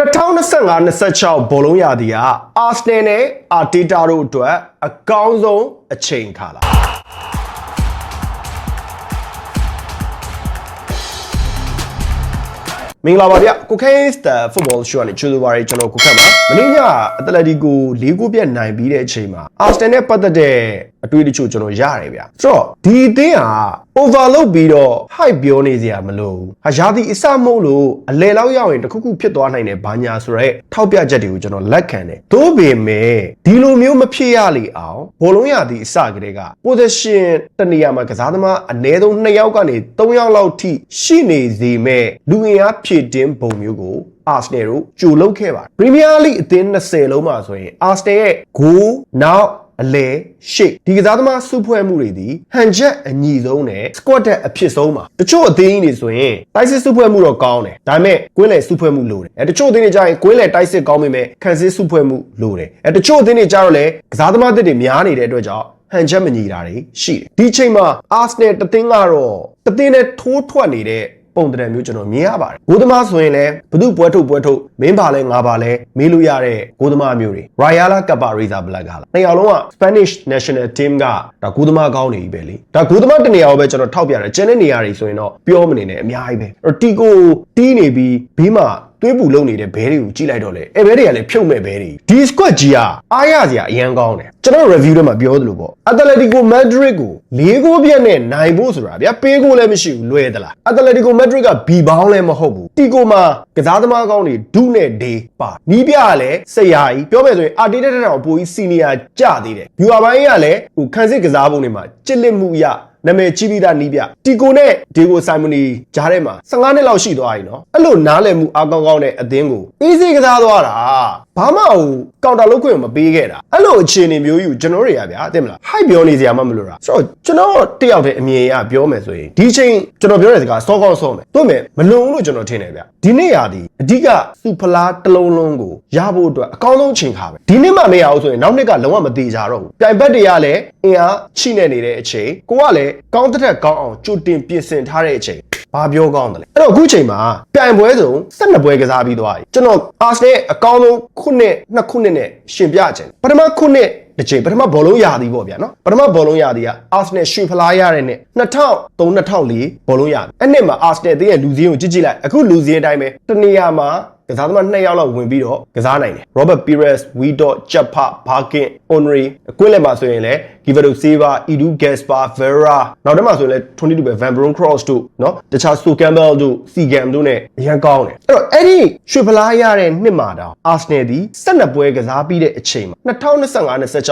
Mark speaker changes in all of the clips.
Speaker 1: 2025-26ဘောလုံးရာသီကအာစနယ်နဲ့အာတီတာတို့အတွက်အကောင်းဆုံးအချိန်ခါလာမင်္ဂလာပါဗျကိုခဲစတာဖုတ်ဘောရှုကနေချူလိုပါရကျွန်တော်ကိုခက်ပါမင်းညအတလက်တီကို၄ခုပြတ်နိုင်ပြီးတဲ့အချိန်မှာအာစနယ်နဲ့ပတ်သက်တဲ့အတွေ့အကြုံကျွန်တော်ရတယ်ဗျဆိုတော့ဒီအသင်းဟာ overload ပြီးတော့ hype ပြောနေစရာမလိုဘူးဟာရာသီအစမဟုတ်လို့အလဲလောက်ရောက်ရင်တစ်ခုခုဖြစ်သွားနိုင်တယ်ဘာညာဆိုတော့ထောက်ပြချက်တွေကိုကျွန်တော်လက်ခံတယ်သို့ပေမဲ့ဒီလိုမျိုးမဖြစ်ရလေအောင်ဘောလုံးရာသီအစကတည်းက position တနေရာမှာကစားသမားအနည်းဆုံး2ယောက်ကနေ3ယောက်လောက်ထိရှိနေစေမဲ့လူငင်အားဖြည့်တင်းပုံမျိုးကိုအာစနယ်တို့ကြိုလုပ်ခဲ့ပါတယ်ပရီးမီးယားလိအသင်း20လုံးမှာဆိုရင်အာစနယ်ရဲ့ဂိုးနောက် အလဲရှေ့ဒီကစားသမားစုဖွဲ့မှုတွေဒီဟန်ချက်အညီဆုံးနဲ့ squad တဲ့အဖြစ်ဆုံးပါတချို့အသင်းကြီးတွေဆိုရင်တိုက်စစ်စုဖွဲ့မှုတော့ကောင်းတယ်ဒါပေမဲ့ကွင်းလယ်စုဖွဲ့မှုလိုတယ်အဲတချို့အသင်းတွေကျရင်ကွင်းလယ်တိုက်စစ်ကောင်းပေမဲ့ခံစစ်စုဖွဲ့မှုလိုတယ်အဲတချို့အသင်းတွေကျတော့လေကစားသမားတွေများနေတဲ့အတွက်ကြောင့်ဟန်ချက်မညီတာတွေရှိတယ်ဒီချိန်မှာ Arsenal တသင်းကတော့တသင်းနဲ့ထိုးထွက်နေတဲ့ ပုံတံမျိုးကျွန်တော်မြင်ရပါတယ်ဂိုးသမားဆိုရင်လည်းဘသူပွဲထုတ်ပွဲထုတ်မင်းပါလဲငါပါလဲမေးလို့ရတဲ့ဂိုးသမားမျိုးတွေ Rayala Capareza Black ကလာနှစ်ယောက်လုံးက Spanish National Team ကဒါဂိုးသမားကောင်းနေပြီပဲလေဒါဂိုးသမားတနေရာကိုပဲကျွန်တော်ထောက်ပြတယ်ကျန်တဲ့နေရာတွေဆိုရင်တော့ပြောမနေနဲ့အများကြီးပဲအဲ့တော့တီကိုတီးနေပြီးဘေးမှာ သွေးပူလုံနေတဲ့ဘဲတွေကိုကြည့်လိုက်တော့လေအဲဘဲတွေကလည်းဖြုတ်မဲ့ဘဲတွေဒီ squad ကြီးကအားရစရာအရန်ကောင်းတယ်ကျွန်တော် review ထဲမှာပြောသလိုပေါ့ Atletico Madrid ကို၄ဂိုးပြတ်နဲ့နိုင်ဖို့ဆိုတာဗျာပေးဂိုးလည်းမရှိဘူးလွယ်သလား Atletico Madrid ကဘီဘောင်းလည်းမဟုတ်ဘူးတီကိုမှာကစားသမားကောင်းတွေဒုနဲ့ဒေးပါနီးပြကလည်းဆရာကြီးပြောမယ်ဆိုရင်အာတီတက်တောင်ပိုကြီးစီနီယာကြသေးတယ်ဗျူအပိုင်းကလည်းဟိုခန်းစစ်ကစားပုံတွေမှာကြစ်လက်မှုရ နာမည်ကြီးပြီးသားနီးပြတီကိုနဲ့ဒီကိုဆိုင်မနီဂျားထဲမှာ15နှစ်လောက်ရှိသွားပြီနော်အဲ့လိုနားလည်မှုအားကောင်းကောင်းနဲ့အသင်းကိုအေးစေးကစားသွားတာဘာမှဟိုကောင်တာလုပ်ခွင့်မပေးခဲ့တာအဲ့လိုအခြေအနေမျိုးယူကျွန်တော်တွေကဗျာသိမလားဟိုက်ပြောနေစရာမှမလိုတာဆိုတော့ကျွန်တော်တယောက်တည်းအမြင်အရပြောမယ်ဆိုရင်ဒီချိန်ကျွန်တော်ပြောတဲ့စကားစောကောင်းစောမယ်တို့မယ်မလုံဘူးလို့ကျွန်တော်ထင်တယ်ဗျဒီနေ့ရာဒီအဓိကစူဖလားတစ်လုံးလုံးကိုရဖို့အတွက်အကောင်းဆုံးချိန်ခါပဲဒီနေ့မှမရအောင်ဆိုရင်နောက်နှစ်ကလုံးဝမသေးကြတော့ဘူးပြိုင်ဘက်တွေကလည်းအင်အားချိနေနေတဲ့အချိန်ကိုကလည်းကောင်းတဲ့ကောင်းအောင်ကြိုတင်ပြင်ဆင်ထားတဲ့အချိန်ဘာပြောကောင်းတယ်လဲအဲ့တော့အခုချိန်မှာပြိုင်ပွဲစုံ12ပွဲကစားပြီးသွားပြီကျွန်တော်အာဆနယ်အကောင်းဆုံးခုနှစ်နှစ်ခုနှစ်နဲ့ရှင်ပြချင်ပထမခုနှစ် တစ်ချိန်ပထမဘောလုံးရာသီပေါ့ဗျာနော်ပထမဘောလုံးရာသီကအာဆနယ်ရွှေဖလားရတဲ့နှစ်2003 2004ဘောလုံးရာသီအဲ့နှစ်မှာအာဆနယ်တင်းရဲ့လူစည်းကိုကြည့်ကြည့်လိုက်အခုလူစည်းအတိုင်းပဲတနေရာမှာကစားသမား2ယောက်လောက်ဝင်ပြီးတော့ကစားနိုင်တယ် Robert Pires, Widot, Chappa, Barkin, Onri အကွင်းလက်မှာဆိုရင်လည်း Giverdo Silva, Edu Gaspar, Vera နောက်တစ်မှာဆိုရင်လည်း22ပဲ Van Bron Cross တို့เนาะတခြား Stu Campbell တို့ Seagam တို့ ਨੇ အရန်ကောင်းတယ်အဲ့တော့အဲ့ဒီရွှေဖလားရတဲ့နှစ်မှာတောင် Arsenal ဒီ12ပွဲကစားပြီးတဲ့အချိန်မှာ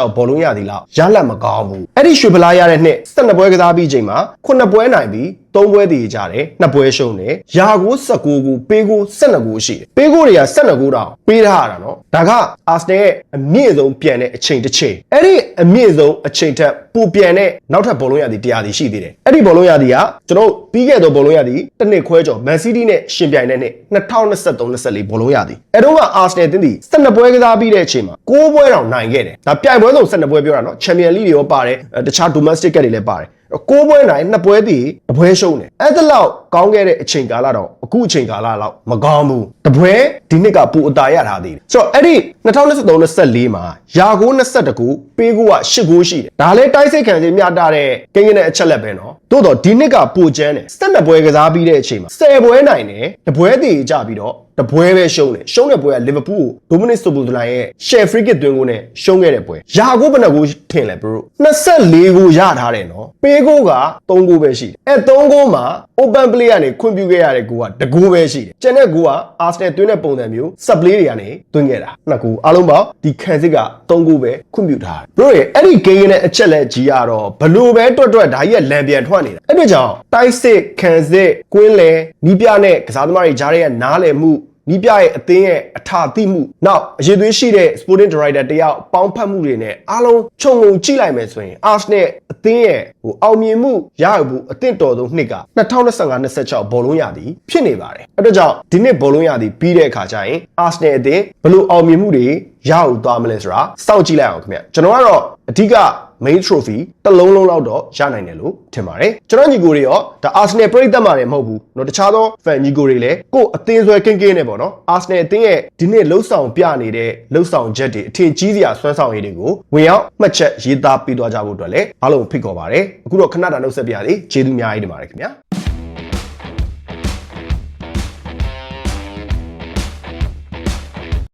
Speaker 1: 2025-26ဘောလုံးရသည်လောက်ရလက်မကောင်းဘူးအဲ့ဒီရွှေဖလားရတဲ့နှစ်12ပွဲကစားပြီးအချိန်မှာ9ပွဲနိုင်ပြီး3ပွဲတည်ကြတယ်2ပွဲရှုံးတယ်ရာကို19ကိုပေးကို12ကိုရှိတယ်ပေးကိုတွေက12ကိုတောင်ပေးထားတာနော်ဒါကအာစနယ်ရဲ့အမြင့်ဆုံးပြန်တဲ့အချိန်တစ်ချိန်အဲ့ဒီအမြင့်ဆုံးအချိန်ထက်ပိုပြန်တဲ့နောက်ထပ်ဘောလုံးရသည်တရားသည်ရှိသေးတယ်အဲ့ဒီဘောလုံးရသည်ကကျွန်တော်ပြီးခဲ့သောဘောလုံးရသည်တစ်နှစ်ခွဲကျော်မန်စီးတီးနဲ့ရှင်ပြိုင်တဲ့နှစ်2023-24ဘောလုံးရသည်အဲ့တော့ကအာစနယ်တင်းသည်12ပွဲကစားပြီးတဲ့အချိန်မှာ9ပွဲတောင်နိုင်ခဲ့တယ်ဒါပြိုင်ပွဲဆုံး12ပွဲပြောတာနော်ချန်ပီယံလိတွေရောပါတယ်တခြား domestic ကတွေလည်းပါတယ် ကိုးပွဲနိုင်နှစ်ပွဲတည်တပွဲရှုံးတယ်အဲ့ဒါလောက်ကောင်းခဲ့တဲ့အချိန်ကာလတော့အခုအချိန်ကာလလောက်မကောင်းဘူးတပွဲဒီနှစ်ကပူအတာရထားသေးတယ်ဆိုတော့အဲ့ဒီ2023-24မှာယာကို22ကိုပေးကိုက8ကိုရှိတယ်ဒါလည်းတိုက်စိတ်ခံစီမျှတာတဲ့ကိန်းကနဲ့အချက်လက်ပဲနော်သို့တော့ဒီနှစ်ကပူကျန်းတယ်12ပွဲကစားပြီးတဲ့အချိန်မှာ10ပွဲနိုင်တယ်တပွဲတည်ကြပြီးတော့တပွဲပဲရှုံးတယ်ရှုံးတဲ့ပွဲကလီဗာပူးကိုဒိုမနစ်ဆိုဘူဒလိုင်ရဲ့ရှယ်ဖရီကစ်သွင်းကိုနဲ့ရှုံးခဲ့တဲ့ပွဲယာကိုဘယ်နှကိုထင်လဲဘရို24ကိုရထားတယ်နော် ပေးကိုက3ကိုပဲရှိတယ်အဲ3ကိုမှာ open play ကနေခွင့်ပြုခဲ့ရတဲ့ကိုကတကိုပဲရှိတယ်ကျန်တဲ့ကိုက Arsenal သွင်းတဲ့ပုံစံမျိုး sub play တွေကနေသွင်းခဲ့တာနှစ်ကိုအားလုံးပေါင်းဒီခံစစ်က3ကိုပဲခွင့်ပြုထားတယ်ဘရိုရဲ့အဲ့ဒီ game ရဲ့အချက်လက်ကြီးကတော့ဘလို့ပဲတွတ်တွတ်ဒါကြီးကလံပြန်ထွက်နေတာအဲ့အတွက်ကြောင့်တိုက်စစ်ခံစစ်ကွင်းလဲနီးပြနဲ့ကစားသမားတွေကြားရဲ့နားလည်မှု နီးပြရဲ့အသင်းရဲ့အထာသိမှုနောက်အရေးသွေးရှိတဲ့ sporting director တယောက်ပေါင်းဖက်မှုတွေနဲ့အားလုံးခြုံငုံကြည့်လိုက်မယ်ဆိုရင် Arsenal အသင်းရဲ့ဟိုအောင်မြင်မှုရရဖို့အသင့်တော်ဆုံးနှစ်က2025-26ဘောလုံးရာသီဖြစ်နေပါတယ်အဲ့တော့ကြောင့်ဒီနှစ်ဘောလုံးရာသီပြီးတဲ့အခါကျရင် Arsenal အသင်းဘယ်လိုအောင်မြင်မှုတွေ ရအောင်သွားမလဲဆိုတာစောင့်ကြည့်လိုက်အောင်ခင်ဗျကျွန်တော်ကတော့အဓိက main trophy တစ်လုံးလုံးလောက်တော့ရနိုင်တယ်လို့ထင်ပါတယ်ကျွန်တော်ညီကိုတွေရောဒါ Arsenal ပြိသက်မှာလည်းမဟုတ်ဘူးเนาะတခြားသော fan ညီကိုတွေလည်းကိုယ်အသင်းဆွဲကင်းကင်းနဲ့ပေါ့နော် Arsenal အသင်းရဲ့ဒီနေ့လှုပ်ဆောင်ပြနေတဲ့လှုပ်ဆောင်ချက်တွေအထင်ကြီးစရာဆွဲဆောင်ရည်တွေကိုဝင်ရောက်မှတ်ချက်ရေးသားပေးသွားကြဖို့အတွက်လည်းအားလုံးဖိတ်ခေါ်ပါတယ်အခုတော့ခဏတာနှုတ်ဆက်ပြရစီကျေးဇူးအများကြီးတင်ပါတယ်ခင်ဗျာ